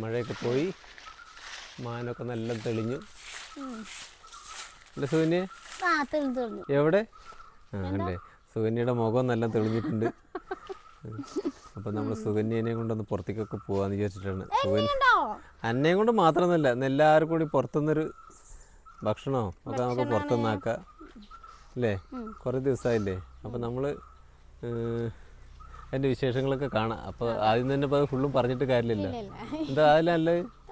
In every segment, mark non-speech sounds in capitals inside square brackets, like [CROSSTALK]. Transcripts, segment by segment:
മഴയൊക്കെ പോയി. മാനൊക്കെ നല്ല തെളിഞ്ഞു. അല്ലേ സുകന്യ? തെളിഞ്ഞു എവിടെ? ആ അല്ലേ. സുകന്യയുടെ മുഖം നല്ല തെളിഞ്ഞിട്ടുണ്ട്. അപ്പം നമ്മൾ സുകന്യനെ കൊണ്ടൊന്ന് പുറത്തേക്കൊക്കെ പോവാന്ന് വിചാരിച്ചിട്ടാണ്. സുകന്യ ഉണ്ടോ അന്നയും കൊണ്ട് മാത്രമൊന്നുമല്ല എല്ലാവരും കൂടി പുറത്തുനിന്നൊരു ഭക്ഷണോ ഒക്കെ നമുക്ക് പുറത്തുനിന്നാക്കാം. അല്ലേ? കുറേ ദിവസമായില്ലേ അപ്പം നമ്മൾ എന്റെ വിശേഷങ്ങളൊക്കെ കാണാം. അപ്പോൾ ആദ്യം തന്നെ ഇപ്പോൾ ഫുള്ളും പറഞ്ഞിട്ട് കാര്യമില്ല എന്താ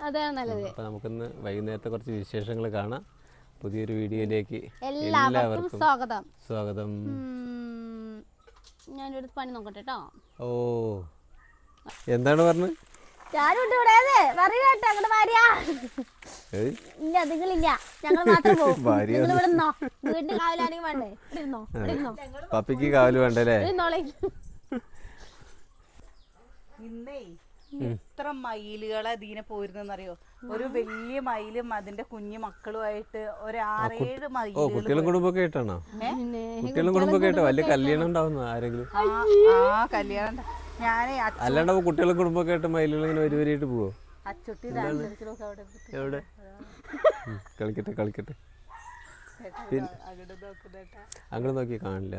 അതാണ് നല്ലത്. അപ്പം നമുക്കിന്ന് വൈകുന്നേരത്തെ കുറച്ച് വിശേഷങ്ങൾ കാണാം. പുതിയൊരു വീഡിയോയിലേക്ക് എല്ലാവർക്കും സ്വാഗതം. സ്വാഗതം. ഞാൻ ഞാനൊരു പണി നോക്കട്ടെ കേട്ടോ ഓ എന്താണ് പറഞ്ഞത്? ഞാനുണ്ട് ഇവിടെ അതെ പറയൂട്ടോ അങ്ങോട്ട് ഭാര്യ ഇല്ല നിങ്ങളില്ല ഞങ്ങൾ മാത്രം പോകും [LAUGHS] വീട്ടിൽ കാവലാണെങ്കിൽ വേണ്ടേ? പപ്പിക്ക് കാവൽ വേണ്ടല്ലേ? ഇന്നേ എത്ര മയിലുകളെ ഇതിനെ പോയിരുന്നറിയോ ഒരു വലിയ മയിലും അതിന്റെ കുഞ്ഞു മക്കളുമായിട്ട് ഒരു ആറേഴ് ഓ മയിലുകൾ കുട്ടികളും കുടുംബമൊക്കെ ആയിട്ടാണോ? കുട്ടികളും കുടുംബമൊക്കെ ആയിട്ട്? വലിയ കല്യാണം ഉണ്ടാവുന്ന ആരെങ്കിലും? ആ കല്യാണം. ഞാനേ അല്ലാണ്ട് കുട്ടികളും കുടുംബമൊക്കെ ആയിട്ട് മയിലുകൾ ഇങ്ങനെ വരി വരിയായിട്ട് പോവോ? എവിടെ? കളിക്കട്ടെ കളിക്കട്ടെ. അങ്ങോട്ട് നോക്കി കാണില്ല.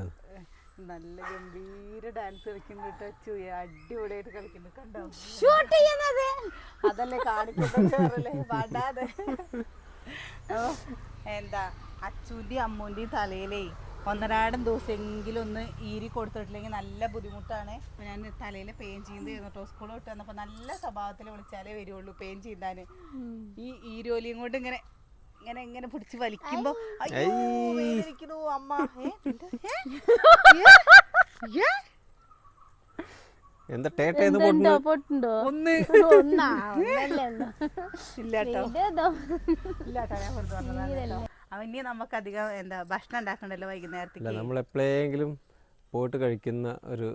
നല്ല ഗംഭീര ഡാൻസ് കളിക്കുന്നുണ്ട് അച്ചു അടിപൊളിയായിട്ട് കളിക്കുന്നു കണ്ടോ? ഷൂട്ട് ചെയ്യുന്നത്. അതല്ലേ കാണിക്കുന്നല്ലേ പാടാതെ എന്താ അച്ചുവിന്റെയും അമ്മൂന്റെയും തലയിലേ ഒന്നരാടം ദിവസമെങ്കിലും ഒന്ന് ഈരി കൊടുത്തിട്ടില്ലെങ്കിൽ നല്ല ബുദ്ധിമുട്ടാണ്. ഞാൻ തലയിൽ പെയിൻ ചെയ്യുന്നത് കേട്ടോ സ്കൂൾ വിട്ട് വന്നപ്പോൾ നല്ല സ്വഭാവത്തിൽ വിളിച്ചാലേ വരുള്ളൂ പെയിൻ ചെയ്താൽ ഈ ഈരോലിയും കൊണ്ട് ഇങ്ങനെ ഇങ്ങനെ ഇങ്ങനെ പിടിച്ച് വലിക്കുമ്പോ അയ്യോ വേദനിക്കുന്നു അമ്മ? എന്ത്? [LAUGHS] ടേട്ടേന്ന് പൊട്ടുന്നു ഉണ്ടോ പൊട്ടുണ്ടോ? ഒന്ന്. ഒന്നാ ഒന്നല്ലേ ഉള്ളൂ. [LAUGHS] ഇല്ല കേട്ടോ ഇതേതോ ഇല്ലാട്ടോ ഞാൻ. അവൻ ഇനി നമുക്ക് അധികം എന്താ ഭക്ഷണം ഉണ്ടാക്കണ്ടല്ലോ വൈകുന്നേരത്തേക്ക്? നമ്മൾ എപ്പോഴെങ്കിലും പോയിട്ട് കഴിക്കുന്ന ഒരു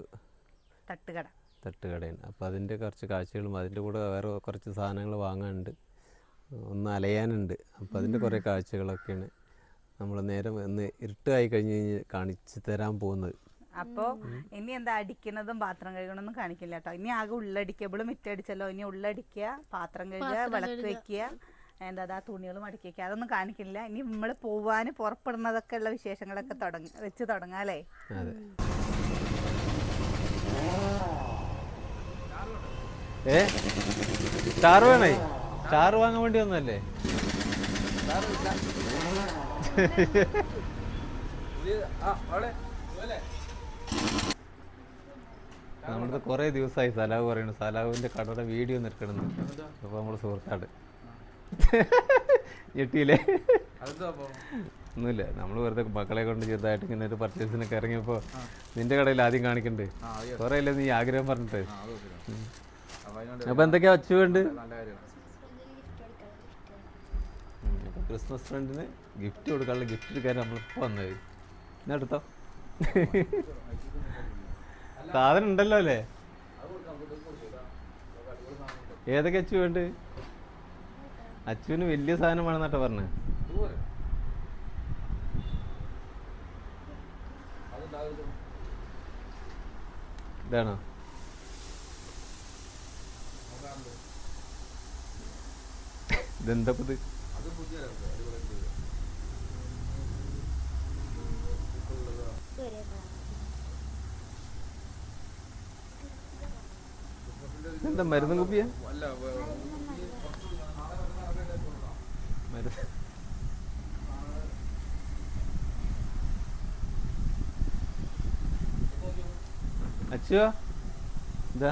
തട്ടുകട. തട്ടുകടയാണ്. അപ്പോൾ അതിന്റെ കുറച്ച് കാഴ്ചകളും അതിന്റെ കൂടെ വേറെ കുറച്ച് സാധനങ്ങൾ വാങ്ങാനുണ്ട്. ഒന്ന് അലയാനുണ്ട്. അപ്പോൾ അതിന്റെ കുറേ കാഴ്ചകളൊക്കെയാണ് നമ്മൾ നേരം ഒന്ന് ഇരുട്ടായി കഴിഞ്ഞ് കഴിഞ്ഞ് കാണിച്ചു തരാൻ പോകുന്നത്. അപ്പോൾ ഇനി എന്താ അടിക്കുന്നതും പാത്രം കഴുകണമെന്നും കാണിക്കില്ല കേട്ടോ. ഇനി ആകെ ഉള്ളടിക്കുക ഇവിടെ മിറ്റടിച്ചല്ലോ ഇനി ഉള്ളടിക്കുക പാത്രം കഴുകുക വിളക്ക് വെക്കുക എന്താ അതാ തുണികൾ മടക്കി വെക്കുക. അതൊന്നും കാണിക്കില്ല. ഇനി നമ്മൾ പോവാൻ പുറപ്പെടുന്നതൊക്കെ ഉള്ള വിശേഷങ്ങളൊക്കെ തുടങ്ങി വെച്ച് തുടങ്ങാല്ലേ അതെ. ഏ? സ്റ്റാർ വേണേ? ചാറ് വാങ്ങാൻ വേണ്ടി വന്നല്ലേ നമ്മളിത് കുറേ ദിവസമായി സലാവ് പറയുന്നു. സലാവിന്റെ കടയുടെ വീഡിയോ നിൽക്കണം അപ്പോൾ നമ്മൾ സുഹൃത്താണ് ഞെട്ടിയില്ലേ? ഒന്നുമില്ല. നമ്മൾ വെറുതെ മക്കളെ കൊണ്ട് ചെറുതായിട്ട് ഇങ്ങനെ ഒരു പർച്ചേസിനൊക്കെ ഇറങ്ങിയപ്പോൾ നിന്റെ കടയിൽ ആദ്യം കാണിക്കണ്ടേ? കുറേ അല്ലേ നീ ആഗ്രഹം പറഞ്ഞിട്ട്. അപ്പൊ എന്തൊക്കെയാ വച്ചു വേണ്ട ക്രിസ്മസ് ഫ്രണ്ടിന് ഗിഫ്റ്റ് കൊടുക്കാനുള്ള ഗിഫ്റ്റ് എടുക്കാൻ നമ്മളിപ്പോൾ വന്നത്. എന്നാ എടുത്തോ? സാധനം ഉണ്ടല്ലോ അല്ലേ? ഏതൊക്കെ അച്ചു വേണ്ട? അച്ചുവിന് വലിയ സാധനം വേണമെന്നാട്ടോ പറഞ്ഞത് ഇതാണോ? ഇതെന്താ ഇത്? എന്താ മരുന്ന് കുപ്പിയാ? അച്ചുവാ എന്താ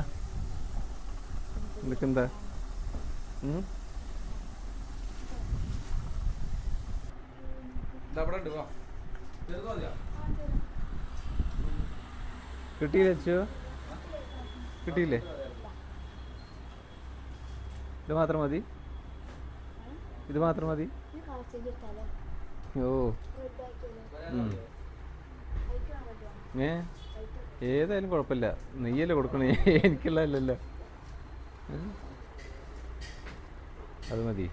എന്തൊക്കെന്താ ഉം? കിട്ടിയില്ലേ അച്ചു? കിട്ടിയില്ലേ? ഇത് മാത്രം മതി. ഇത് മാത്രം മതി. ഓ. ഏ? ഏതായാലും കുഴപ്പമില്ല. നെയ്യല്ലേ കൊടുക്കണേ? എനിക്കുള്ളതല്ലല്ലോ? അത് മതി.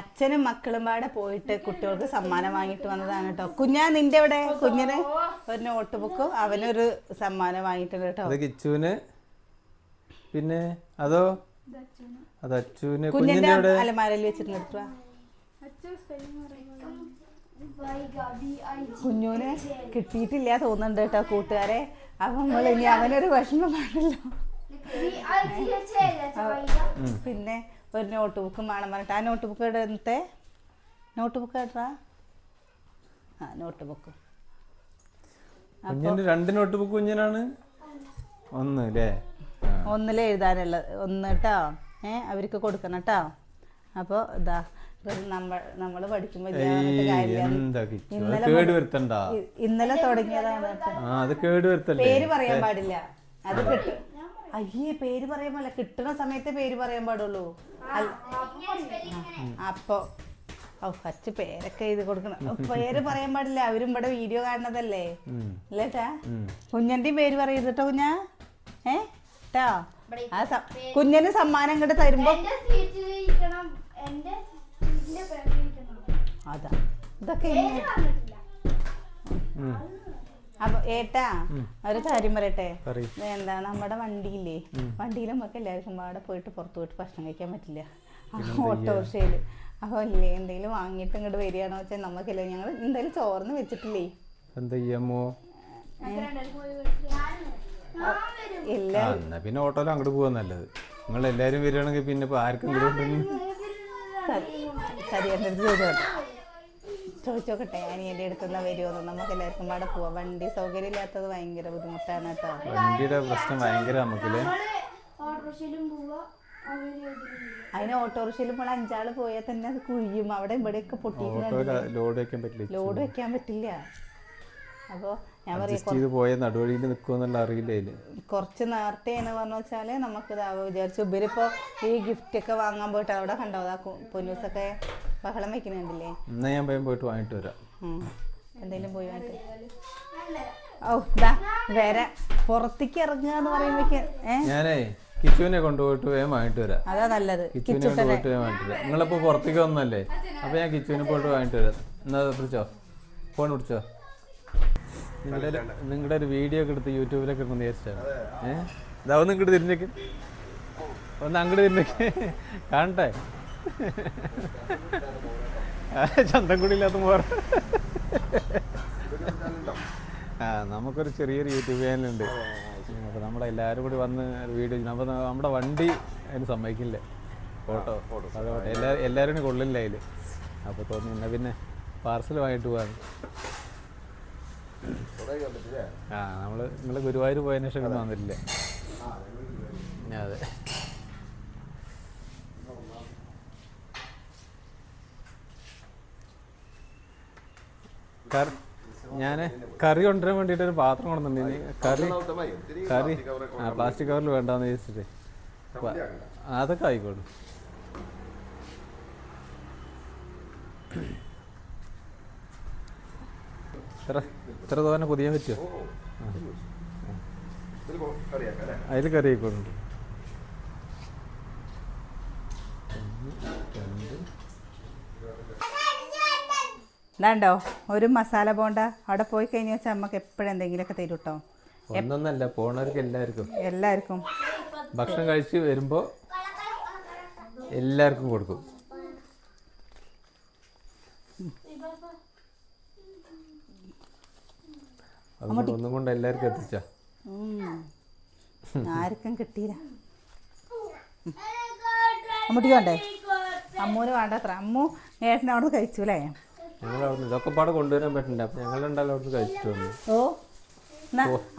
അച്ഛനും മക്കളും പാടെ പോയിട്ട് കുട്ടികൾക്ക് സമ്മാനം വാങ്ങിട്ട് വന്നതാണ് കേട്ടോ. കുഞ്ഞാ നിന്റെ ഇവിടെ കുഞ്ഞിന്? ഒരു നോട്ട് ബുക്കും അവനൊരു സമ്മാനം വാങ്ങിയിട്ടുണ്ട് കേട്ടോ. കിച്ചുവിന്. പിന്നെ അതോ? അത് കുഞ്ഞിന്റെ അലമാരയിൽ വെച്ചിട്ടുണ്ട് കുഞ്ഞുവിന് കിട്ടിയിട്ടില്ല തോന്നുന്നുണ്ട് കേട്ടോ കൂട്ടുകാരെ. അപ്പൊ നമ്മൾ ഇനി അവനൊരു വിഷമം പാടില്ല പിന്നെ ഒരു നോട്ട് ബുക്കും വേണം പറഞ്ഞിട്ട്. ആ നോട്ട് ബുക്ക് എടുത്തെ നോട്ട് ബുക്ക് കേട്ടാ ആ നോട്ട് ബുക്ക് കുഞ്ഞിന് രണ്ട് നോട്ട് ബുക്ക് കുഞ്ഞിനാണ്? ഒന്ന് അല്ലേ ആ. എഴുതാനുള്ളത്. ഒന്ന് കേട്ടോ. ഏ അവർക്ക് കൊടുക്കണം കേട്ടോ. അപ്പോൾ ഇതാ നമ്മൾ നമ്മൾ പഠിക്കുമ്പോൾ ഇന്നലെ കേട് വരുത്തണ്ട? ഇന്നലെ തുടങ്ങിയതാണ് ആ അത് കേട് വരുത്തല്ലേ? പേര് പറയാൻ പാടില്ല. അത് കിട്ടും. അയ്യേ പേര് പറയാൻ പാടില്ല. കിട്ടുന്ന സമയത്തെ പേര് പറയാൻ പാടുള്ളൂ. അപ്പൊ ഓ ഫസ്റ്റ് പേരൊക്കെ എഴുതി കൊടുക്കണം. പേര് പറയാൻ പാടില്ല. അവരും ഇവിടെ വീഡിയോ കാണുന്നതല്ലേ. അല്ലേട്ടാ കുഞ്ഞന്റെയും പേര് പറയരുതട്ടോ കുഞ്ഞാ. ഏ? ട്ടാ. ആ കുഞ്ഞന് കുഞ്ഞിന് സമ്മാനം ഇങ്ങോട്ട് തരുമ്പോ അതാ. ഇതൊക്കെ. അപ്പൊ ഏട്ടാ ഒരു കാര്യം പറയട്ടെ? എന്താ നമ്മുടെ വണ്ടിയില്ലേ? വണ്ടിയിൽ നമുക്ക് എല്ലാവർക്കും അവിടെ പോയിട്ട് പുറത്തു പോയിട്ട് ഭക്ഷണം കഴിക്കാൻ പറ്റില്ല. ഓട്ടോറിക്ഷയിൽ. അപ്പൊ ഇല്ലേ എന്തെങ്കിലും വാങ്ങിയിട്ട് ഇങ്ങോട്ട് വരികയാണോ വെച്ചാൽ നമുക്കില്ല ഞങ്ങൾ എന്തായാലും ചോർന്ന് വെച്ചിട്ടില്ലേ? എന്താ ചെയ്യാമോ എന്നാ പിന്നെ ഓട്ടോയിൽ അങ്ങോട്ട് പോകാൻ നല്ലത്. നിങ്ങൾ എല്ലാരും വരികയാണെങ്കിൽ പിന്നെ ഇപ്പൊ ആർക്കും ഇങ്ങോട്ട് കൊണ്ടുവന്ന് സരി എന്റെ അടുത്ത് ചോദിച്ചോട്ടെ ചോദിച്ചോക്കട്ടെ അനിയന്റെ അടുത്തുള്ള വരുമോ നമുക്ക് എല്ലാവർക്കും അവിടെ പോവാം. വണ്ടി സൗകര്യം ഇല്ലാത്തത് ഭയങ്കര ബുദ്ധിമുട്ടാണ് കേട്ടോ. വണ്ടിയുടെ പ്രശ്നം ഭയങ്കര നമുക്കില്ലേ. അതിന് ഓട്ടോറിക്ഷയിൽ നമ്മൾ അഞ്ചാൾ പോയാൽ തന്നെ അത് കുഴിയും. അവിടെ ഇവിടെയൊക്കെ പൊട്ടി ലോഡ് വെക്കാൻ പറ്റില്ല ലോഡ് വെക്കാൻ പറ്റില്ല. അപ്പോൾ ഞാൻ പറയാം പോയ നടുവഴിയിൽ നിൽക്കുമെന്നുള്ള അറിയില്ല കുറച്ച് നേരത്തെയാണ് പറഞ്ഞു വെച്ചാൽ നമുക്ക് ഇതാവുക വിചാരിച്ചു ഇവരിപ്പോൾ ഈ ഗിഫ്റ്റ് ഒക്കെ വാങ്ങാൻ പോയിട്ട് അവിടെ കണ്ടോ അതാ പൊന്നൂസൊക്കെ ബഹളം വെക്കുന്നുണ്ടല്ലേ? എന്നാ ഞാൻ പോയി പോയിട്ട് വാങ്ങിട്ട് വരാം. എന്തെങ്കിലും പോയി വാങ്ങിട്ട് ഓ ഇതാ വരെ. പുറത്തേക്ക് ഇറങ്ങുക എന്ന് പറയുമ്പോഴേക്ക് ഞാനേ കിച്ചുവിനെ കൊണ്ടുപോയിട്ട് വേഗം വാങ്ങിട്ട് വരാം. അതാ നല്ലത് കിച്ചുവിനെ കൊണ്ടുപോയിട്ട് വേഗം വാങ്ങിട്ട് വരാം. നിങ്ങളിപ്പോൾ പുറത്തേക്ക് വന്നല്ലേ? അപ്പോൾ ഞാൻ കിച്ചുവിനെ പോയിട്ട് വാങ്ങിട്ട് വരാം. എന്നാ പിടിച്ചോ? ഫോൺ പിടിച്ചോ? നിങ്ങളുടെ നിങ്ങളുടെ ഒരു വീഡിയോ ഒക്കെ എടുത്ത് യൂട്യൂബിലൊക്കെ ഇടുന്ന വിചാരിച്ചാണ് ഏഹ് ഇതാ ഒന്ന് ഇങ്ങോട്ട് തിരിഞ്ഞേക്ക്. ഒന്ന് അങ്ങോട്ട് തിരിഞ്ഞേക്ക്. കാണട്ടെ. ചന്തം കൂടി ഇല്ലാത്ത പോറ ആ നമുക്കൊരു ചെറിയൊരു യൂട്യൂബ് ചാനലുണ്ട് അപ്പോൾ നമ്മളെല്ലാവരും കൂടി വന്ന് വീഡിയോ അപ്പോൾ നമ്മുടെ വണ്ടി അതിന് സമ്മതിക്കില്ല. ഫോട്ടോ. അതോട്ടെ എല്ലാ എല്ലാവരും കൊള്ളില്ല അതിൽ അപ്പോൾ തോന്നി പിന്നെ പാർസൽ വാങ്ങിട്ട് പോകാൻ ആ നമ്മൾ നിങ്ങൾ ഗുരുവായൂർ പോയതിനു ശേഷം ഇവിടെ വന്നിട്ടില്ലേ? അതെ. കറി ഞാൻ കറി കൊണ്ടുവരാൻ വേണ്ടിയിട്ട് ഒരു പാത്രം കൊണ്ടുവന്നിട്ടുണ്ട് കറി കറി ആ പ്ലാസ്റ്റിക് കവറിൽ വേണ്ടാന്ന് ചോദിച്ചിട്ട് അതൊക്കെ ആയിക്കോളും ഇത്ര ഇത്ര തോന്നെ പുതിയ പറ്റുമോ അതിൽ കറി ണ്ടോ ഇതാണ്ടോ? ഒരു മസാല ബോണ്ട അവിടെ പോയി കഴിഞ്ഞാൽ വെച്ചാൽ നമുക്ക് എപ്പോഴും എന്തെങ്കിലുമൊക്കെ തരും കേട്ടോ ഒന്നൊന്നല്ല പോണവർക്ക് എല്ലാവർക്കും. എല്ലാവർക്കും. ഭക്ഷണം കഴിച്ച് വരുമ്പോൾ എല്ലാവർക്കും കൊടുക്കും. ഒന്നും കൊണ്ട് എല്ലാവർക്കും എത്തിച്ചാ. ആർക്കും കിട്ടിയില്ല. അമ്മൂട്ടിക്ക് വേണ്ടേ? അമ്മൂന് വേണ്ടത്ര അമ്മു ഏട്ടനെ അവിടെ കഴിച്ചു അല്ലേ? ഞങ്ങൾ അവിടെ ഇതൊക്കെ പാടെ കൊണ്ടുവരാൻ പറ്റണ്ട? അപ്പം ഞങ്ങൾ ഉണ്ടല്ലോ അവിടെ കഴിച്ചിട്ട് വന്നു. ഓ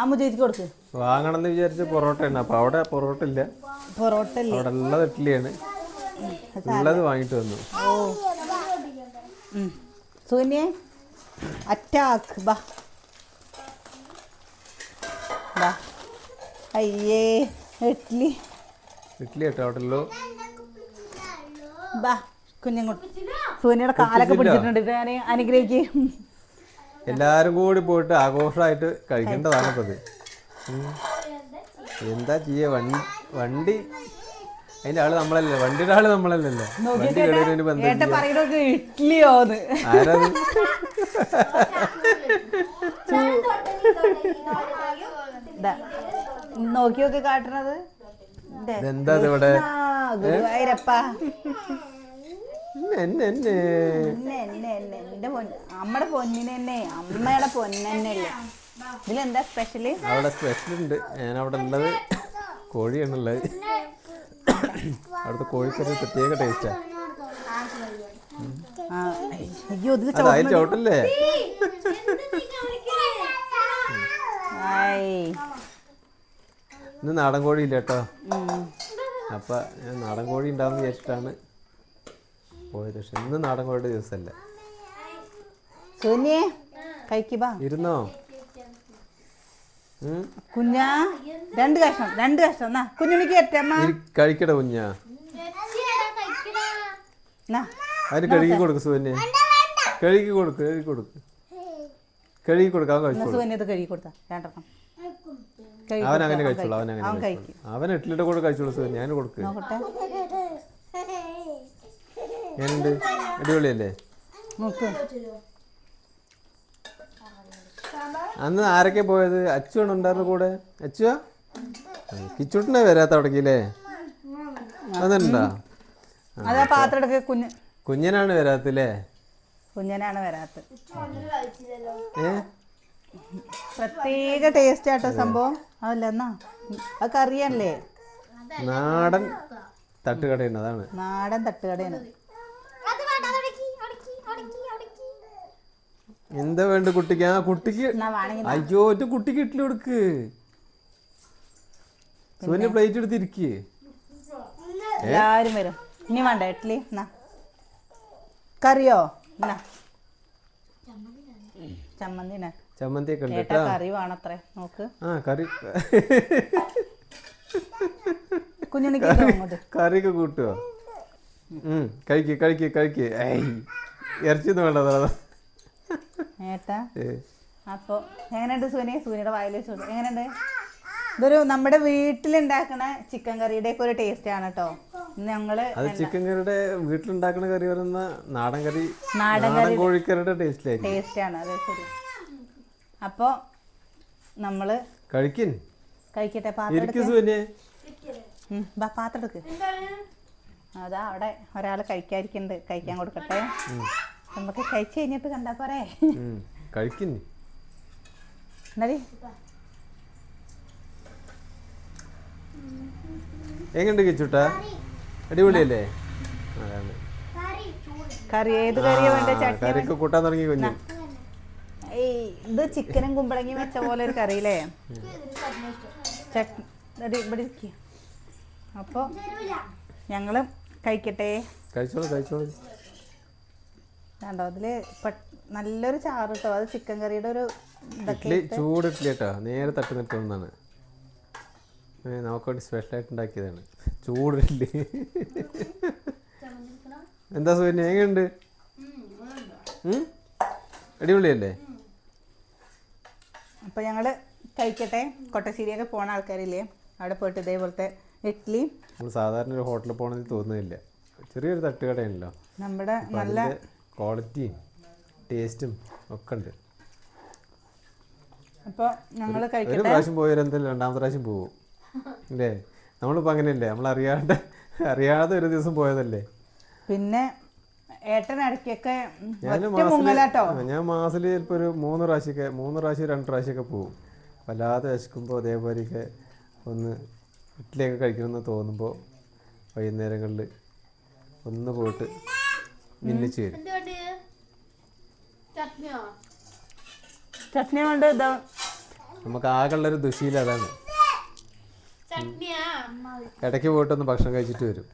അമ്മു ചേച്ചിക്ക് കൊടുക്ക്. വാങ്ങണം എന്ന് വിചാരിച്ച് പൊറോട്ടയാണ് അപ്പം അവിടെ പൊറോട്ട ഇല്ല. പൊറോട്ട ഇല്ല. അവിടെ ഉള്ളത് ഇഡ്ഡലിയാണ്. ഉള്ളത് വാങ്ങിട്ട് വന്നു. ഓ. സുകന്യെ അറ്റാക്ക്. ബാ. ബാ അയ്യേ ഇഡ്ലി. ഇഡ്ഡലി കേട്ടോ ബാ കുഞ്ഞുങ്ങോട്ട് സുകന്യയുടെ കാലൊക്കെ പിടിച്ചിട്ടുണ്ട്. ഞാൻ അനുഗ്രഹിക്ക്. എല്ലാവരും കൂടി പോയിട്ട് ആഘോഷമായിട്ട് കഴിക്കേണ്ടതാണ് ഇപ്പം എന്താ ചെയ്യ? വണ്ടി വണ്ടി അതിന്റെ ആൾ നമ്മളല്ലേ വണ്ടിയുടെ ആൾ നമ്മളല്ലല്ലോ. വണ്ടി നോക്കി നോക്കി കാട്ടണത്? എന്താ ഇവിടെ? ഗുരുവായൂരപ്പ. പൊന്നെന്നല്ലേ തന്നെ അമ്മയുടെ പൊന്നല്ലേ ഇതിലെന്താ സ്പെഷ്യൽ അവിടെ സ്പെഷ്യൽ ഉണ്ട്. ഞാൻ അവിടെ ഉള്ളത് കോഴിയാണുള്ളത്. അവിടുത്തെ കോഴിക്കറി പ്രത്യേക ടേസ്റ്റാ ആ, അയ്യോ ഇത് അത് അതിൽ ചോട്ടല്ലേ ആയി. ഇന്ന് നാടൻ കോഴി ഇല്ല കേട്ടോ. അപ്പൊ ഞാൻ നാടൻ കോഴി ഉണ്ടാവും വിചാരിച്ചിട്ടാണ് പോയത്. പക്ഷെ ഇന്ന് നാടൻ കോഴിയുടെ ദിവസമല്ല. ഇരുന്നോ? കുഞ്ഞാ രണ്ട് കഷ്ണം രണ്ട് കഷ്ണം. എന്നാ കുഞ്ഞുണിക്ക് കഴിക്കട കുഞ്ഞാ. എന്നാ അതിന് കഴുകി കൊടുക്ക് സുവന്യെ. കഴുകി കൊടുക്ക് കഴുകി കൊടുക്ക്. കഴുകി കൊടുക്ക് അവൻ കഴിച്ചോളൂ. സുകന്യ ഇത് കഴുകി കൊടുത്താ. രണ്ടെണ്ണം. അവൻ അങ്ങനെ കഴിച്ചോളൂ അവൻ അങ്ങനെ അവൻ കഴിക്കും. അവൻ ഇഡ്ഡലിയുടെ കൂടെ കഴിച്ചോളൂ സുവന്യ ഞാൻ കൊടുക്ക്. ഞാനുണ്ട് അടിപൊളിയല്ലേ? നോക്ക്. അന്ന് ആരൊക്കെ പോയത്? അച്ചു ആണ് ഉണ്ടായിരുന്നു കൂടെ? അച്ചുവാ? കിച്ചുട്ടനെ വരാത്ത അവിടേക്കില്ലേ അതാ പാത്രം എടുക്ക കുഞ്ഞ്. കുഞ്ഞനാണ് വരാത്തില്ലേ കുഞ്ഞനാണ് വരാത്ത പ്രത്യേക ടേസ്റ്റ് ആട്ടോ സംഭവം. അതല്ല എന്നാ? അതൊക്കെ അറിയാനല്ലേ നാടൻ തട്ടുകടയാണ് അതാണ്. നാടൻ തട്ടുകടയാണ്. എന്താ വേണ്ട കുട്ടിക്ക്? ആ കുട്ടിക്ക് അയ്യോ ഒറ്റ കുട്ടിക്ക് ഇഡ്ഡലി കൊടുക്ക്. സൂര്യ പ്ലേറ്റ് എടുത്തിരിക്ക്. എല്ലാവരും വരും. ഇനി വേണ്ട ഇഡ്ഡലി എന്നാ. കറിയോ? എന്നാ. ചമ്മന്തിനാ ചമ്മന്തി ഒക്കെ ഉണ്ട് കറി വേണത്രേ. നോക്ക്. ആ കറി. കുഞ്ഞുണിക്ക് കറിയൊക്കെ കൂട്ടുവോ? കഴിക്കേ കഴിക്കേ കഴിക്കേ. ഇറച്ചി ഒന്നും വേണ്ടതാ. ഏട്ടാ? അപ്പോൾ എങ്ങനെയുണ്ട് സൂനി? സൂനിയുടെ വായിൽ വെച്ച് എങ്ങനെയുണ്ട്? ഇതൊരു നമ്മുടെ വീട്ടിലുണ്ടാക്കണ ചിക്കൻ കറിയുടെ ഒക്കെ ഒരു ടേസ്റ്റ് ആണ് കേട്ടോ ഞങ്ങൾ അത് ചിക്കൻ കറിയുടെ വീട്ടിലുണ്ടാക്കുന്ന കറി വരുന്ന നാടൻ കറി നാടൻ കോഴിക്കറിയുടെ ടേസ്റ്റ് ടേസ്റ്റ് ആണ്. അതെ ശരി. അപ്പോ നമ്മൾ കഴിക്കിൻ കഴിക്കട്ടെ പാത്രം എടുക്ക്. അതാ അവിടെ ഒരാൾ കഴിക്കാതിരിക്കുന്നുണ്ട്. കഴിക്കാൻ കൊടുക്കട്ടെ. നമുക്ക് കഴിച്ചു കഴിഞ്ഞിട്ട് കണ്ടാ പോരെ? കഴിക്കുന്നു എന്നാടി? എങ്ങനെയുണ്ട് കിച്ചുട്ടാ? അടിപൊളിയല്ലേ? അതാണ്. കറി ഏത് കറിയാ വേണ്ട? കറിയൊക്കെ കൂട്ടാൻ തുടങ്ങി കുഞ്ഞു. ഏയ് ഇത് ചിക്കനും കുമ്പളങ്ങി വെച്ച പോലെ ഒരു കറിയില്ലേ? ചട്നി എടി, ഇവിടെ ഇരിക്ക്. അപ്പോൾ ഞങ്ങൾ കഴിക്കട്ടെ. കഴിച്ചോളൂ കഴിച്ചോളൂ. കണ്ടോ? അതിൽ നല്ലൊരു ചാറ് കേട്ടോ അത് ചിക്കൻ കറിയുടെ ഒരു ഇതൊക്കെ ഇഡ്ഡലി ചൂട് ഇഡ്ഡലി കേട്ടോ നേരെ തട്ടി നിൽക്കുന്നതാണ് നമുക്ക് വേണ്ടി സ്പെഷ്യലായിട്ട് ഉണ്ടാക്കിയതാണ്. ചൂട് ഇഡ്ഡലി എന്താ സുഖം എങ്ങനെയുണ്ട്? അടിപൊളിയല്ലേ? അപ്പോൾ ഞങ്ങൾ കഴിക്കട്ടെ. കൊട്ടശ്ശേരിയൊക്കെ പോണ ആൾക്കാരില്ലേ? അവിടെ പോയിട്ട് ഇതേപോലത്തെ ഇഡ്ഡലി നമ്മൾ സാധാരണ ഒരു ഹോട്ടലിൽ പോകണമെന്ന് തോന്നുന്നില്ല. ചെറിയൊരു തട്ടുകടയാണല്ലോ. നമ്മുടെ നല്ല ക്വാളിറ്റിയും ടേസ്റ്റും ഒക്കെ ഉണ്ട്. അപ്പോൾ ഞങ്ങൾ ഒരു കഴിക്കട്ടെ? പ്രാവശ്യം പോയാലെന്തായാലും രണ്ടാമത്തെ പ്രാവശ്യം പോകും അല്ലേ? നമ്മളിപ്പോൾ അങ്ങനെയല്ലേ? നമ്മൾ അറിയാണ്ട് അറിയാതെ ഒരു ദിവസം പോയതല്ലേ? പിന്നെ ഏട്ടൻ ഇടയ്ക്കൊക്കെ ഞാൻ ഒറ്റ മുങ്ങലാട്ടോ? മാസത്തിൽ ഞാൻ മാസത്തിൽ ചിലപ്പോൾ ഒരു മൂന്ന് പ്രാവശ്യമൊക്കെ മൂന്ന് പ്രാവശ്യം രണ്ട് പ്രാവശ്യമൊക്കെ പോകും വല്ലാതെ വിശക്കുമ്പോൾ അതേപോലെയൊക്കെ ഒന്ന് ഇഡ്ഡലിയൊക്കെ കഴിക്കണമെന്ന് തോന്നുമ്പോൾ വൈകുന്നേരങ്ങളിൽ ഒന്ന് പോയിട്ട് ഭിന്നിച്ച് വരും ചട്നി കൊണ്ട് ഇതാ. നമുക്ക് ആകെയുള്ളൊരു ദുശീല അതാണ്. ഇടയ്ക്ക് പോയിട്ടൊന്ന് ഭക്ഷണം കഴിച്ചിട്ട് വരും.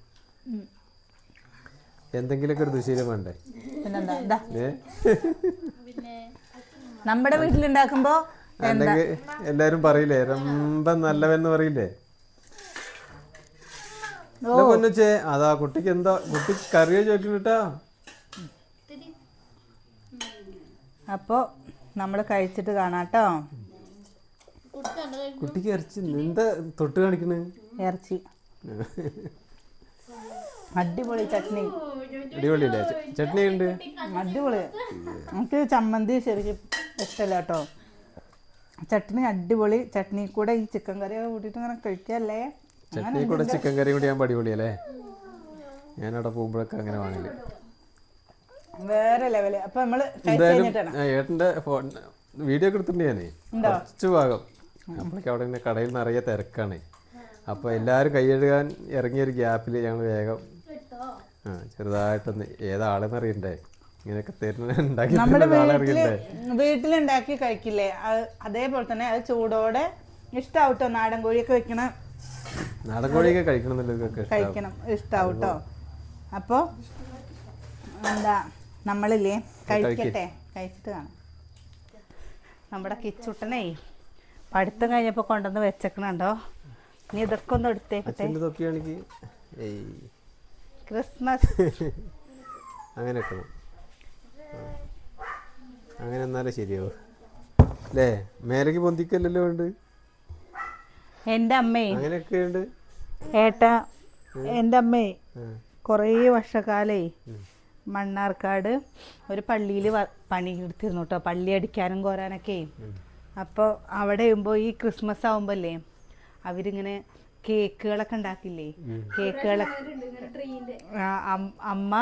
എന്തെങ്കിലുമൊക്കെ ഒരു ദുശീലം വേണ്ടേ? പിന്നെന്താ? ഇതാ നമ്മുടെ വീട്ടിലുണ്ടാക്കുമ്പോ എല്ലാരും പറയില്ലേ രമ്പ നല്ലവെന്ന് പറയില്ലേ? പൊന്നുച്ചേ അതാ കുട്ടിക്ക് എന്താ കുട്ടി കറിയോ ചോദിക്കുന്നുട്ടാ? അപ്പോൾ നമ്മൾ കഴിച്ചിട്ട് കാണാം കേട്ടോ കുട്ടിക്ക് ഇറച്ചി എന്താ തൊട്ട് കാണിക്കണേ? ഇറച്ചി. അടിപൊളി ചട്നി. അടിപൊളിയില്ലേ? ച- ചട്നി ഉണ്ട്? അടിപൊളി. എനിക്ക് ചമ്മന്തി ശരിക്കും ഇഷ്ടമല്ല കേട്ടോ ചട്നി അടിപൊളി. ചട്നി കൂടെ ഈ ചിക്കൻ കറി കൂട്ടിയിട്ട് ഇങ്ങനെ കഴിക്കല്ലേ? ചട്നി കൂടെ ചിക്കൻ കറി കൂടി ഞാൻ അടിപൊളിയല്ലേ? ഞാനവിടെ പോകുമ്പോഴൊക്കെ അങ്ങനെ വാങ്ങില്ല വേറെ ലെവൽ അപ്പൊ നമ്മൾ ഏട്ടന്റെ ഫോൺ വീഡിയോ ഒക്കെ എടുത്തിട്ടുണ്ട് ഞാനേ. കുറച്ച് ഭാഗം. നമ്മളൊക്കെ അവിടെ ഇങ്ങനെ കടയിൽ നിറയെ തിരക്കാണ്. അപ്പോൾ എല്ലാരും കൈയെഴുകാൻ ഇറങ്ങിയ ഒരു ഗ്യാപ്പിൽ ഞങ്ങൾ വേഗം ആ ചെറുതായിട്ടൊന്ന് ഏതാളെന്ന് അറിയണ്ടേ? ഇങ്ങനെയൊക്കെ വീട്ടിലുണ്ടാക്കി കഴിക്കില്ലേ? അതേപോലെ തന്നെ അത് ചൂടോടെ ഇഷ്ടാവട്ടോ? നാടൻ കോഴിയൊക്കെ വെക്കണ നാടൻ കോഴിയൊക്കെ കഴിക്കണം കഴിക്കണം. ഇഷ്ടാവട്ടോ? അപ്പോൾ എന്താ നമ്മളില്ലേ? കഴിക്കട്ടെ. കഴിച്ചിട്ട് കാണാം. നമ്മുടെ കിച്ചുട്ടനേ പഠിത്തം കഴിഞ്ഞപ്പോൾ കൊണ്ടുവന്ന് വെച്ചേക്കണുണ്ടോ? നീ ഇതൊക്കെ ഒന്ന് എടുത്തേക്കട്ടെ ക്രിസ്മസ്. [LAUGHS] അങ്ങനെ അങ്ങനെ എന്നാലേ ശരിയാവും. അല്ലേ? മേലേക്ക് പൊന്തിക്കല്ലോ ഉണ്ട് എന്റെ അമ്മേ. അങ്ങനെയൊക്കെ ഉണ്ട്. ഏട്ടാ എന്റെ അമ്മേ കൊറേ കുറേ വർഷക്കാലേ മണ്ണാർക്കാട് ഒരു പള്ളിയിൽ പണി എടുത്തിരുന്നു കേട്ടോ പള്ളി അടിക്കാനും കോരാനൊക്കെ. അപ്പോൾ അവിടെ ആകുമ്പോൾ ഈ ക്രിസ്മസ് ആകുമ്പോഴല്ലേ അവരിങ്ങനെ കേക്കുകളൊക്കെ ഉണ്ടാക്കില്ലേ? കേക്കുകളൊക്കെ അമ്മ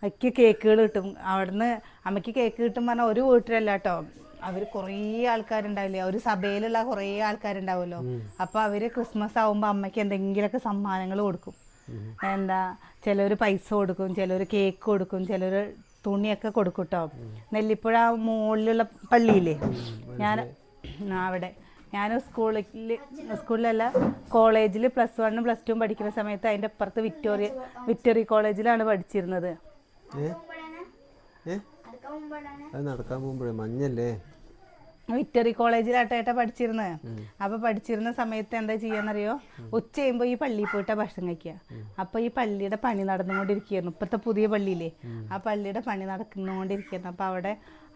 അമ്മയ്ക്ക് കേക്കുകൾ കിട്ടും. അവിടുന്ന് അമ്മയ്ക്ക് കേക്ക് കിട്ടും പറഞ്ഞാൽ ഒരു വീട്ടിലല്ല കേട്ടോ അവർ കുറേ ആൾക്കാരുണ്ടാവില്ലേ? ഒരു സഭയിലുള്ള കുറേ ആൾക്കാരുണ്ടാവുമല്ലോ. അപ്പോൾ അവർ ക്രിസ്മസ് ആകുമ്പോൾ അമ്മയ്ക്ക് എന്തെങ്കിലുമൊക്കെ സമ്മാനങ്ങൾ കൊടുക്കും. എന്താ ചിലർ പൈസ കൊടുക്കും ചിലർ കേക്ക് കൊടുക്കും ചിലർ തുണിയൊക്കെ കൊടുക്കും കേട്ടോ നെല്ലിപ്പുഴ മുകളിലുള്ള പള്ളിയില്ലേ? ഞാൻ അവിടെ. ഞാൻ സ്കൂളിൽ സ്കൂളിലല്ല കോളേജിൽ പ്ലസ് വണ്ണും പ്ലസ് ടുവും പഠിക്കുന്ന സമയത്ത് അതിന്റെ അപ്പുറത്ത് വിക്ടോറിയ വിക്ടോറിയ കോളേജിലാണ് പഠിച്ചിരുന്നത്. നടക്കാൻ പോകുമ്പോഴേ മഞ്ഞല്ലേ? വിക്ടറി കോളേജിലാട്ടോ ഏട്ടാ പഠിച്ചിരുന്നത് അപ്പൊ പഠിച്ചിരുന്ന സമയത്ത് എന്താ ചെയ്യാന്നറിയോ? ഉച്ച ചെയ്യുമ്പോ ഈ പള്ളിയിൽ പോയിട്ടാ ഭക്ഷണം കഴിക്കുക അപ്പൊ ഈ പള്ളിയുടെ പണി നടന്നുകൊണ്ടിരിക്കുകയായിരുന്നു. ഇപ്പത്തെ പുതിയ പള്ളിയില്ലേ? ആ പള്ളിയുടെ പണി നടക്കുന്നോണ്ടിരിക്കുന്നു അപ്പൊ അവിടെ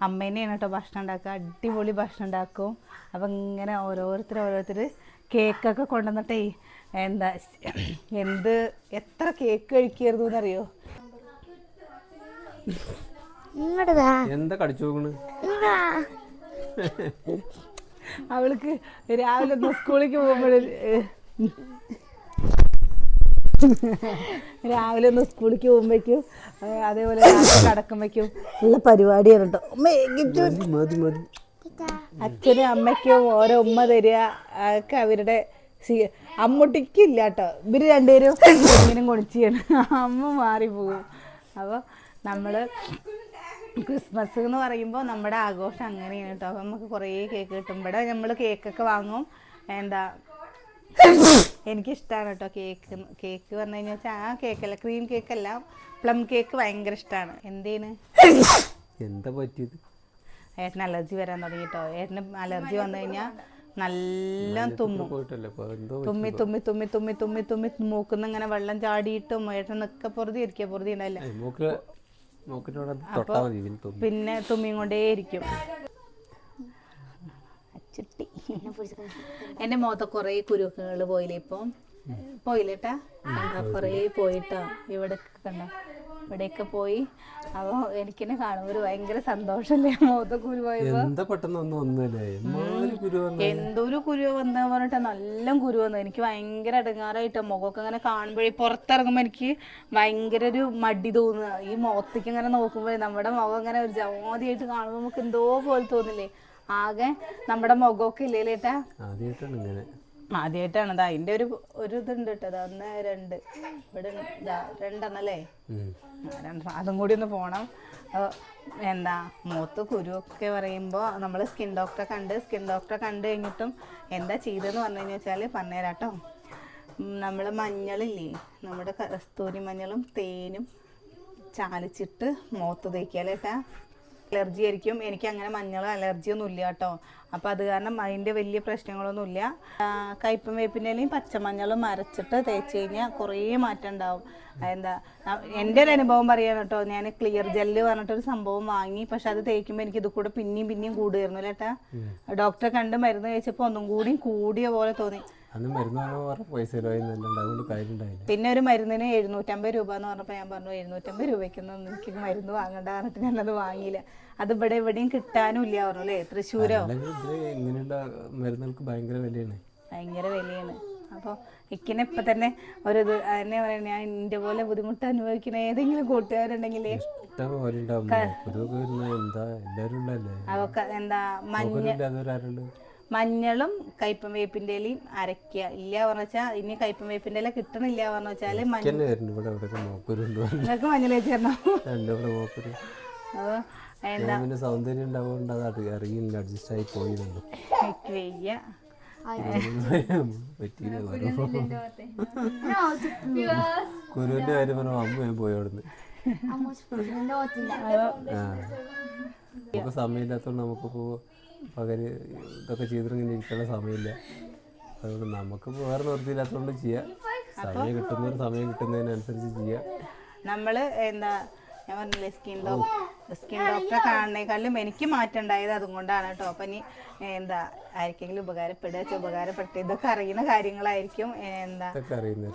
അമ്മേനെയാണ് കേട്ടോ ഭക്ഷണം ഉണ്ടാക്കുക. അടിപൊളി ഭക്ഷണം ഉണ്ടാക്കും. അപ്പൊ ഇങ്ങനെ ഓരോരുത്തർ ഓരോരുത്തർ കേക്കൊക്കെ കൊണ്ടുവന്നിട്ടേ എന്താ [CLEARS THROAT] എന്ത് എത്ര കേക്ക് കഴിക്കായിരുന്നു എന്നറിയോ എന്താ കടിച്ചു നോക്കണ്? അവൾക്ക് രാവിലെ ഒന്ന് സ്കൂളിലേക്ക് പോകുമ്പോൾ രാവിലെ ഒന്ന് സ്കൂളിലേക്ക് പോകുമ്പോഴേക്കും അതേപോലെ കടക്കുമ്പോഴേക്കും നല്ല പരിപാടിയാണ് കേട്ടോ അച്ഛനും അമ്മയ്ക്കും ഓരോ ഉമ്മ തരിക ഒക്കെ അവരുടെ അമ്മൂട്ടിക്കില്ല കേട്ടോ ഇവർ രണ്ടുപേരും ഇങ്ങനെ കൊണിച്ചാണ് അമ്മ മാറി പോകും അപ്പോൾ നമ്മൾ ക്രിസ്മസ് എന്ന് പറയുമ്പോൾ നമ്മുടെ ആഘോഷം അങ്ങനെയാണ് കേട്ടോ. അപ്പം നമുക്ക് കുറേ കേക്ക് കിട്ടും. ഇവിടെ നമ്മൾ കേക്കൊക്കെ വാങ്ങും. എന്താ? എനിക്കിഷ്ടമാണ് കേട്ടോ കേക്ക് കേക്ക് പറഞ്ഞു കഴിഞ്ഞാൽ വെച്ചാൽ ആ കേക്കല്ല ക്രീം കേക്കല്ല പ്ലം കേക്ക് ഭയങ്കര ഇഷ്ടമാണ് എന്തേന് എന്താ പറ്റിയത്? ഏട്ടന് അലർജി വരാൻ തുടങ്ങി കേട്ടോ ഏട്ടന് അലർജി വന്നു കഴിഞ്ഞാൽ നല്ല തുമ്മും. തുമ്മി തുമ്മി തുമ്മി തുമ്മി തുമ്മി തുമ്മി മൂക്കുന്ന ഇങ്ങനെ വെള്ളം ചാടിയിട്ടും ഏട്ടൻ നിൽക്ക പൊറുതി ഇരിക്കുക പൊറുതി ഉണ്ടായില്ല മൂക്കിൽ മൂക്കിനോട് തൊട്ടാ മതി ഇതിന് തുമ്മി. പിന്നെ തുമ്മിയും കൊണ്ടേ ഇരിക്കും. എന്റെ എന്റെ മുഖത്ത് കുറേ കുരുക്കുകൾ പോയില്ലേ ഇപ്പം? പോയില്ലേട്ടാ? കുറേ പോയിട്ടോ. ഇവിടെ കണ്ട? ഇവിടെയൊക്കെ പോയി. അപ്പോൾ എനിക്കെന്നെ കാണുമ്പോൾ ഒരു ഭയങ്കര സന്തോഷമല്ലേ മുഖത്ത് കുരു പോയപ്പോൾ എന്തൊരു കുരു വന്ന പറഞ്ഞിട്ട്. നല്ല കുരു വന്നു. എനിക്ക് ഭയങ്കര ഇടങ്ങാറായിട്ട് മുഖമൊക്കെ ഇങ്ങനെ കാണുമ്പോഴേ പുറത്തിറങ്ങുമ്പോൾ എനിക്ക് ഭയങ്കര ഒരു മടി തോന്നുക. ഈ മുഖത്തേക്ക് ഇങ്ങനെ നോക്കുമ്പോഴേ നമ്മുടെ മുഖം ഇങ്ങനെ ഒരു ജാതിയായിട്ട് കാണുമ്പോൾ നമുക്ക് എന്തോ പോലെ തോന്നില്ലേ? ആകെ നമ്മുടെ മുഖമൊക്കെ ഇല്ലേ ഏട്ടാ ആദ്യമായിട്ടാണ് അതാ അതിന്റെ ഒരു ഒരു ഇതുണ്ട് കേട്ടോ. ദാ ഒന്ന് രണ്ട്. ഇവിടെ രണ്ടെന്നല്ലേ രണ്ടെണ്ണല്ലേ? രണ്ടെണ്ണം അതും കൂടി ഒന്ന് പോകണം എന്താ മൂത്ത് കുരുവൊക്കെ പറയുമ്പോൾ നമ്മൾ സ്കിൻ ഡോക്ടറെ കണ്ട് സ്കിൻ ഡോക്ടറെ കണ്ടു കഴിഞ്ഞിട്ടും എന്താ ചെയ്തതെന്ന് പറഞ്ഞു കഴിഞ്ഞാൽ വെച്ചാൽ പറഞ്ഞുതരാം കേട്ടോ നമ്മൾ മഞ്ഞളില്ലേ നമ്മുടെ കസ്തൂരി മഞ്ഞളും തേനും ചാലിച്ചിട്ട് മൂത്ത് തേക്കിയാലേട്ടാ അലർജി ആയിരിക്കും. എനിക്ക് അങ്ങനെ മഞ്ഞൾ അലർജി ഒന്നും ഇല്ല കേട്ടോ. അപ്പം അത് കാരണം അതിന്റെ വലിയ പ്രശ്നങ്ങളൊന്നുമില്ല കയ്പും വേപ്പിന്റെയും പച്ചമഞ്ഞളും അരച്ചിട്ട് തേച്ച് കഴിഞ്ഞാൽ കുറേ മാറ്റം ഉണ്ടാവും. എന്താ എന്റെ ഒരു അനുഭവം പറയാൻ കേട്ടോ. ഞാൻ ക്ലിയർ ജെല്ല് പറഞ്ഞിട്ടൊരു സംഭവം വാങ്ങി. പക്ഷെ അത് തേക്കുമ്പോൾ എനിക്ക് ഇത് കൂടെ പിന്നെയും പിന്നെയും കൂടുമായിരുന്നു ചേട്ടാ ഡോക്ടറെ കണ്ട് മരുന്ന് കഴിച്ചപ്പോൾ ഒന്നും കൂടി കൂടിയ പോലെ തോന്നി. അന്ന് മരുന്ന് വാങ്ങാൻ പറഞ്ഞ പൈസ ചിലവായിരുന്നല്ലാണ്ട് അതുകൊണ്ട് കാര്യമുണ്ടായില്ല. പിന്നെ ഒരു മരുന്നിന് എഴുന്നൂറ്റമ്പത് രൂപ എന്ന് പറഞ്ഞപ്പോൾ ഞാൻ പറഞ്ഞു എഴുന്നൂറ്റമ്പത് രൂപയ്ക്കൊന്നും എനിക്ക് മരുന്ന് വാങ്ങണ്ട പറഞ്ഞിട്ട് ഞാനത് വാങ്ങിയില്ല. അത് ഇവിടെ എവിടെയും കിട്ടാനും ഇല്ല പറഞ്ഞു അല്ലേ? തൃശ്ശൂരോ? ഇങ്ങനെയുള്ള മരുന്നുകൾക്ക് ഭയങ്കര വിലയാണ്. ഭയങ്കര വിലയാണ്. അപ്പോൾ ഇക്കിനെ ഇപ്പം തന്നെ ഒരു ഇത് അതന്നെ പറയുന്നത് ഞാൻ എന്റെ പോലെ ബുദ്ധിമുട്ട് അനുഭവിക്കുന്ന ഏതെങ്കിലും കൂട്ടുകാരുണ്ടെങ്കിൽ അവർക്ക് എന്താ? മഞ്ഞ മഞ്ഞളും കയ്പം വേപ്പിന്റെ ഇലയും അരയ്ക്കുക. ഇല്ല പറഞ്ഞു വെച്ചാൽ ഇനി കയ്പം വേപ്പിന്റെ ഇല കിട്ടണില്ല പറഞ്ഞു വെച്ചാൽ നിങ്ങൾക്ക് മഞ്ഞൾ വെച്ച് തരണം? രണ്ടും ഇവിടെ മോക്കുരു അപ്പോൾ ഞാൻ സൗന്ദര്യം ഉണ്ടാവുകൊണ്ട് അത് അറിയില്ല അഡ്ജസ്റ്റ് ആയി പോയിരുന്നു എനിക്ക് വയ്യ. പറ്റിയില്ല. കുരുവിന്റെ കാര്യം പറഞ്ഞ അമ്മ ഞാൻ പോയി അവിടുന്ന്. ആ. നമുക്ക് സമയമില്ലാത്തതുകൊണ്ട് നമുക്കിപ്പോൾ പകൽ ഇതൊക്കെ ചെയ്തിട്ടിങ്ങനെ ഇരിക്കാനുള്ള സമയമില്ല. അതുകൊണ്ട് നമുക്ക് വേറെ നിർത്തിയില്ലാത്തതുകൊണ്ട് ചെയ്യാം. സമയം കിട്ടുന്നതിന് സമയം കിട്ടുന്നതിനനുസരിച്ച് ചെയ്യാം. നമ്മൾ എന്താ ഞാൻ പറഞ്ഞില്ലേ സ്കിൻ ഡോക്ടർ സ്കിൻ ഡോക്ടറെ കാണുന്നേക്കാളും എനിക്ക് മാറ്റം ഉണ്ടായത് അതുകൊണ്ടാണ് കേട്ടോ. അപ്പം ഇനി എന്താ ആർക്കെങ്കിലും ഉപകാരപ്പെടുക വെച്ചാൽ ഉപകാരപ്പെട്ട ഇതൊക്കെ അറിയുന്ന കാര്യങ്ങളായിരിക്കും എന്താ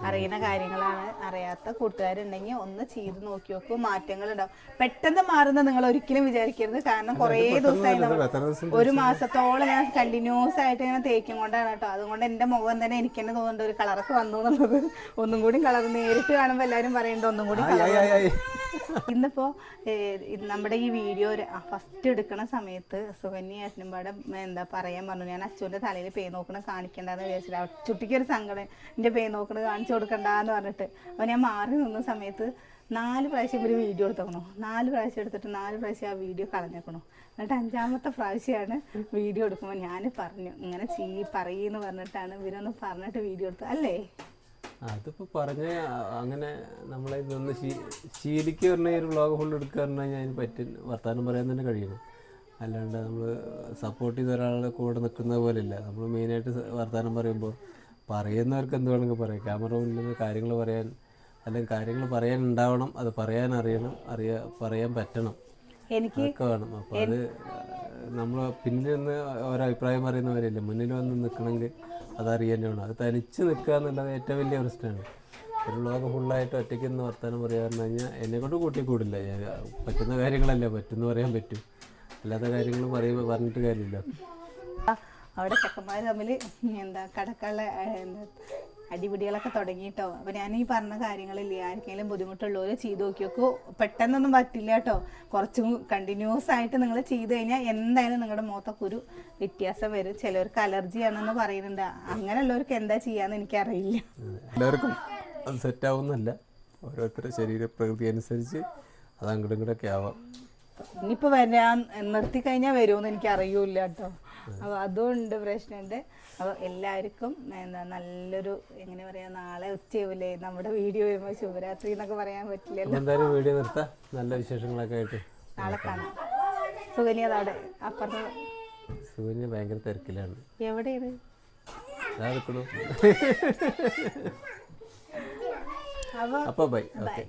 അറിയുന്ന കാര്യങ്ങളാണ്. അറിയാത്ത കൂട്ടുകാരുണ്ടെങ്കിൽ ഒന്ന് ചെയ്ത് നോക്കി നോക്കൂ മാറ്റങ്ങൾ ഉണ്ടാവും. പെട്ടെന്ന് മാറുന്ന നിങ്ങൾ ഒരിക്കലും വിചാരിക്കരുത്. കാരണം കുറേ ദിവസമായി നമ്മൾ ഒരു മാസത്തോളം ഞാൻ കണ്ടിന്യൂസ് ആയിട്ട് ഇങ്ങനെ തേക്കും കൊണ്ടാണ് കേട്ടോ. അതുകൊണ്ട് എന്റെ മുഖം തന്നെ എനിക്ക് തന്നെ തോന്നുന്നുണ്ട് ഒരു കളറൊക്കെ വന്നു എന്നുള്ളത്. ഒന്നും കൂടി കളർ നേരിട്ട് കാണുമ്പോൾ എല്ലാവരും പറയുന്നുണ്ട് ഒന്നും കൂടി ആയി. ഇന്നിപ്പോ നമ്മുടെ ഈ വീഡിയോ ഫസ്റ്റ് എടുക്കുന്ന സമയത്ത് സുകന്യ ഏട്ടനുമ്പാടെ എന്താ പറയാൻ പറഞ്ഞു. ഞാൻ അച്ഛന്റെ തലയിൽ പേ നോക്കണ കാണിക്കണ്ടെന്ന് വിചാരിച്ചില്ല ചുട്ടിക്ക് ഒരു സങ്കടം എന്റെ പേ നോക്കണ കാണിച്ചു കൊടുക്കണ്ടെന്ന് പറഞ്ഞിട്ട് അപ്പൊ ഞാൻ മാറി നിന്ന സമയത്ത് നാല് പ്രാവശ്യം ഒരു വീഡിയോ എടുത്തേക്കണു. നാല് പ്രാവശ്യം എടുത്തിട്ട് നാല് പ്രാവശ്യം ആ വീഡിയോ കളഞ്ഞേക്കണു. എന്നിട്ട് അഞ്ചാമത്തെ പ്രാവശ്യമാണ് വീഡിയോ എടുക്കുമ്പോൾ ഞാൻ പറഞ്ഞു ഇങ്ങനെ ചെയ് പറയുന്നു പറഞ്ഞിട്ടാണ് ഇവരൊന്ന് പറഞ്ഞിട്ട് വീഡിയോ എടുത്തു അല്ലേ? അതിപ്പോ പറഞ്ഞ അങ്ങനെ നമ്മളെ ഇതൊന്ന് ശീലിക്ക് പറഞ്ഞ ഒരു വ്ളോഗ് ഫുൾ എടുക്കുക പറഞ്ഞാൽ ഞാൻ അതിന് പറ്റി വർത്തമാനം പറയാൻ തന്നെ കഴിയണം അല്ലാണ്ട് നമ്മൾ സപ്പോർട്ട് ചെയ്ത ഒരാളുടെ കൂടെ നിൽക്കുന്ന പോലെയല്ല. നമ്മൾ മെയിനായിട്ട് വർത്തമാനം പറയുമ്പോൾ പറയുന്നവർക്ക് എന്ത് വേണമെങ്കിൽ പറയാം. ക്യാമറ മുന്നിൽ നിന്ന് കാര്യങ്ങൾ പറയാൻ അല്ലെങ്കിൽ കാര്യങ്ങൾ പറയാൻ ഉണ്ടാവണം അത് പറയാൻ അറിയണം അറിയാ പറയാൻ പറ്റണം. എനിക്ക് വേണം. അപ്പോൾ അത് നമ്മൾ പിന്നിൽ നിന്ന് ഒരഭിപ്രായം അഭിപ്രായം പറയുന്നവരല്ലേ മുന്നിൽ വന്ന് നിൽക്കണമെങ്കിൽ അതറിയാൻ വേണം അത് തനിച്ച് നിൽക്കുക എന്നുള്ളത് ഏറ്റവും വലിയ പ്രശ്നമാണ്. ഒരു ലോകം ഫുള്ളായിട്ട് ഒറ്റയ്ക്ക് നിന്ന് വർത്തമാനം പറയാന്ന് കഴിഞ്ഞാൽ എന്നെ കൊണ്ട് കൂട്ടി കൂടില്ല. ഞാൻ പറ്റുന്ന കാര്യങ്ങളല്ലേ പറ്റുന്ന പറയാൻ പറ്റും. അല്ലാത്ത കാര്യങ്ങൾ പറയുമ്പോൾ പറഞ്ഞിട്ട് കാര്യമില്ല. അവിടെ ചെക്കന്മാർ തമ്മിൽ എന്താ കടക്കള എന്താ അടിപിടികളൊക്കെ തുടങ്ങിയിട്ടോ അപ്പോൾ ഞാൻ ഈ പറഞ്ഞ കാര്യങ്ങളില്ല ആർക്കെങ്കിലും ബുദ്ധിമുട്ടുള്ളവർ ചെയ്തു നോക്കിയൊക്കെ. നോക്കൂ പെട്ടെന്നൊന്നും പറ്റില്ല കേട്ടോ. കുറച്ചും കണ്ടിന്യൂസ് ആയിട്ട് നിങ്ങൾ ചെയ്തു കഴിഞ്ഞാൽ എന്തായാലും നിങ്ങളുടെ മുഖത്തൊക്കെ ഒരു വ്യത്യാസം വരും. ചിലവർക്ക് അലർജി ആണെന്ന് പറയുന്നുണ്ട്. അങ്ങനെയുള്ളവർക്ക് എന്താ ചെയ്യാന്ന് എനിക്കറിയില്ല. എല്ലാവർക്കും അത് സെറ്റാവുന്നല്ല ഓരോരുത്തരുടെ ശരീരപ്രകൃതി അനുസരിച്ച് അത് അങ്ങോട്ടും ഇങ്ങോട്ടൊക്കെ ആവാം. ഇനിയിപ്പോൾ വരാൻ നിർത്തി കഴിഞ്ഞാൽ വരുമെന്ന് എനിക്ക് അറിയൂല കേട്ടോ. അപ്പോൾ അതുകൊണ്ട് പ്രശ്നമുണ്ട് അപ്പോൾ എല്ലാവർക്കും എന്താ നല്ലൊരു എങ്ങനെ പറയാ നാളെ ഉച്ചയാവില്ലേ നമ്മുടെ വീഡിയോ വരുമ്പോൾ ശുഭരാത്രി എന്നൊക്കെ പറയാൻ പറ്റില്ലല്ലോ. എന്തായാലും വീഡിയോ നിർത്താം. നല്ല വിശേഷങ്ങളൊക്കെ ആയിട്ട്. നാളെ കാണാം. സുകന്യ അതവിടെ അപ്പുറത്ത്. സുകന്യ ഭയങ്കര തിരക്കിലാണ്. എവിടെയാണ്? അപ്പൊ ബൈ. ഓക്കെ.